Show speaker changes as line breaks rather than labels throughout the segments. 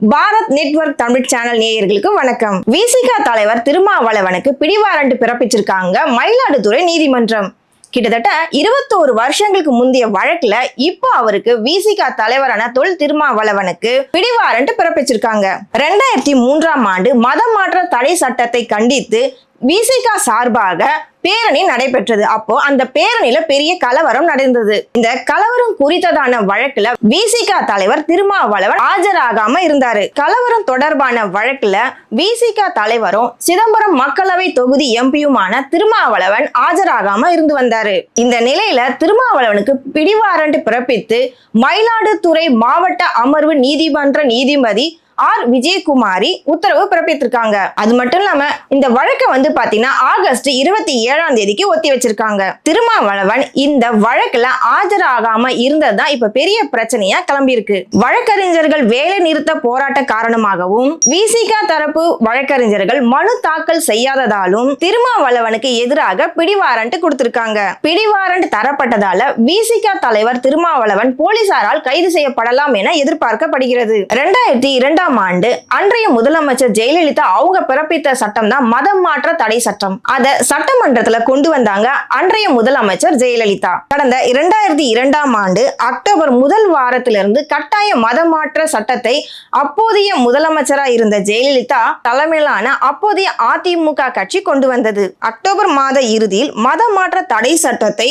Bharat network Tamil channel நேயர்களுக்கு வணக்கம். விசிகா தலைவர் திருமாவளவனுக்கு பிடிவாரண்ட் பிறப்பிச்சிருக்காங்க மயிலாடுதுறை நீதிமன்றம். கிட்டத்தட்ட இருபத்தோரு வருஷங்களுக்கு முந்தைய வழக்குல இப்போ அவருக்கு விசிகா தலைவரான தொல் திருமாவளவனுக்கு பிடிவாரண்ட் பிறப்பிச்சிருக்காங்க. ரெண்டாயிரத்தி மூன்றாம் ஆண்டு மதம் மாற்ற தடை சட்டத்தை கண்டித்து விசிகா சார்பாக பேரணி நடைபெற்றது. அப்போ அந்த பேரணியில பெரிய கலவரம் நடந்தது. இந்த கலவரம் குறித்ததான வழக்குல விசிகா தலைவர் திருமாவளவன் ஆஜராகாம இருந்தாரு. கலவரம் தொடர்பான வழக்குல விசிகா தலைவரும் சிதம்பரம் மக்களவை தொகுதி எம்பியுமான திருமாவளவன் ஆஜராகாம இருந்து வந்தாரு. இந்த நிலையில திருமாவளவனுக்கு பிடிவாரண்ட் பிறப்பித்து மயிலாடுதுறை மாவட்ட அமர்வு நீதிமன்ற நீதிபதி ஆர். விஜயகுமாரி உத்தரவு பிறப்பித்திருக்காங்க. அது மட்டும் இல்லாம இந்த வழக்கை வந்து பாத்தீங்கன்னா ஆகஸ்ட் இருபத்தி ஏழாம் தேதிக்கு ஒத்தி வச்சிருக்காங்க. திருமாவளவன் இந்த வழக்குல ஆஜராகாம இருந்ததுதான் இப்ப பெரிய பிரச்சனையா கிளம்பி இருக்கு வழக்கறிஞர்கள் வேலை நிறுத்த போராட்ட காரணமாகவும் விசிகா தரப்பு வழக்கறிஞர்கள் மனு தாக்கல் செய்யாததாலும் திருமாவளவனுக்கு எதிராக பிடிவாரண்ட் கொடுத்திருக்காங்க. பிடிவாரண்ட் தரப்பட்டதால விசிகா தலைவர் திருமாவளவன் போலீசாரால் கைது செய்யப்படலாம் என எதிர்பார்க்கப்படுகிறது. ரெண்டாயிரத்தி இரண்டாம் ஆண்டு அன்றைய முதலமைச்சர் ஜெயலலிதா அவங்க பிறப்பித்த சட்டம் தான் மதம் மாற்ற தடை சட்டம். அத சட்டமன்றத்துல கொண்டு வந்தாங்க அன்றைய முதலமைச்சர் ஜெயலலிதா. கடந்த இரண்டாயிரத்தி இரண்டாம் ஆண்டு அக்டோபர் முதல் வாரத்திலிருந்து கட்டாய மதம் மாற்ற சட்டத்தை அப்போதைய முதலமைச்சரா இருந்த ஜெயலலிதா தலைமையிலான அப்போதைய அதிமுக கட்சி கொண்டு வந்தது. அக்டோபர் மாத இறுதியில் மதம் மாற்ற தடை சட்டத்தை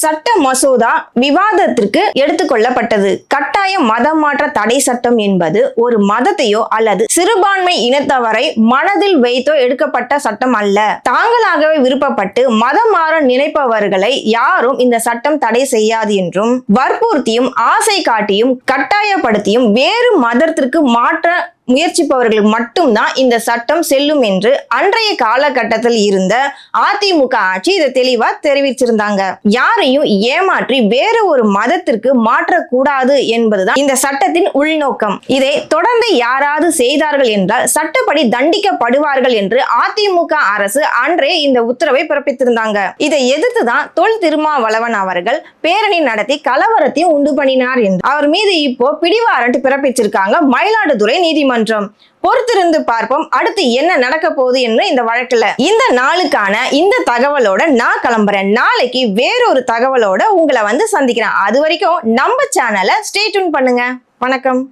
சட்ட மசோதா விவாதத்திற்கு எடுத்துக்கொள்ளப்பட்டது. கட்டாய மதம் மாற்ற தடை சட்டம் என்பது ஒரு மதத்தையோ அல்லது சிறுபான்மை இனத்தவரை மனதில் வைத்தோ எடுக்கப்பட்ட சட்டம் அல்ல. தாங்களாகவே விருப்பப்பட்டு மதம் மாற நினைப்பவர்களை யாரும் இந்த சட்டம் தடை செய்யாது என்றும் வற்புறுத்தியும் ஆசை காட்டியும் கட்டாயப்படுத்தியும் வேறு மதத்திற்கு மாற்ற முயற்சிப்பவர்கள் மட்டும்தான் இந்த சட்டம் செல்லும் என்று அன்றைய காலகட்டத்தில் இருந்த அதிமுக ஆட்சி இதை தெளிவா தெரிவிச்சிருந்தாங்க. யாரையும் ஏமாற்றி வேறு ஒரு மதத்திற்கு மாற்றக்கூடாது என்பதுதான் இந்த சட்டத்தின் உள்நோக்கம். இதை தொடர்ந்து யாராவது செய்தார்கள் என்றால் சட்டப்படி தண்டிக்கப்படுவார்கள் என்று அதிமுக அரசு அன்றே இந்த உத்தரவை பிறப்பித்திருந்தாங்க. இதை எதிர்த்து தான் தொல் திருமாவளவன் அவர்கள் பேரணி நடத்தி கலவரத்தையும் உண்டு பண்ணினார் என்று. அவர் மீது இப்போ பிடிவாரண்ட் பிறப்பிச்சிருக்காங்க மயிலாடுதுறை நீதிமன்றம். பொறுத்திருந்து பார்ப்போம் அடுத்து என்ன நடக்க போகுது என்று இந்த வழக்குல. இந்த நாளுக்கான இந்த தகவலோட நான் கிளம்புறேன். நாளைக்கு வேறொரு தகவலோட உங்களை வந்து சந்திக்கிறேன். அது வரைக்கும் நம்ம சேனலை ஸ்டே டியூன் பண்ணுங்க. வணக்கம்.